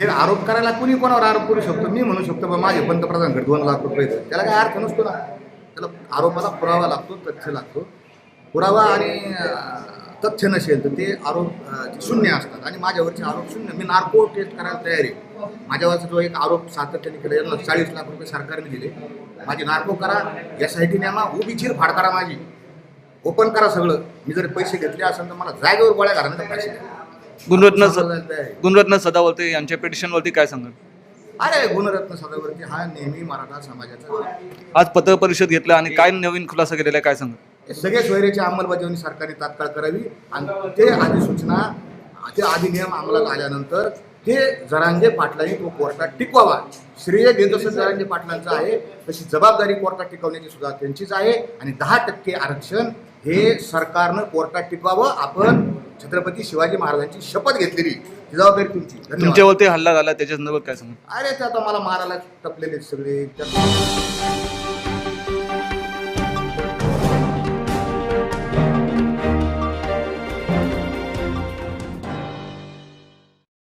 हे आरोप करायला कुणी कोणावर आरोप करू शकतो? मी म्हणू शकतो बा माझे पंतप्रधानकडे दोन लाख रुपये त्याला काय अर्थ नसतो ना. त्याला आरोपाला पुरावा लागतो तथ्य लागतो. पुरावा आणि तथ्य नसेल तर ते आरोप शून्य असतात. आणि माझ्यावरचे आरोप शून्य. मी नार्को टेस्ट करायला तयार आहे. माझ्यावरचा जो एक आरोप सातत्याने केला चाळीस लाख रुपये सरकारने दिले. माझी नार्को करा एस आय टी न्यामा उभी चीर फाड करा माझी. ओपन करा सगळं. मी जर पैसे घेतले असेल तर मला जागेवर गोळ्या घालण्याचा पैसे द्या. गुणरत्न. गुणरत्न सदावर्ते यांच्या पिटिशनवरती काय सांगाल अरे गुणरत्न सदावर्ती हा नेहमी मराठा समाजाचा आज पत्रपरिषद परिषद घेतला आणि काय नवीन खुलासा केलेला आहे काय सांगाल हे सगळे सोयरेची अंमलबजावणी सरकारने तात्काळ करावी आणि ते अधिसूचना ते अधिनियम अंमलात आल्यानंतर ते जरांगे पाटलांनी तो कोर्टात टिकवावा. श्रेय जे जसं जरांगे पाटलांचं आहे तशी जबाबदारी कोर्टात टिकवण्याची सुद्धा त्यांचीच आहे आणि दहा टक्के आरक्षण हे सरकारनं कोर्टात टिकवावं. आपण छत्रपती शिवाजी महाराजांची शपथ घेतलेली. जबाबदारी तुमची. धन्यवाद. तुमच्यावरती हल्ला झाला त्याच्या संदर्भात काय सांगाल अरे ते आता मला मारायला टपलेले सगळे.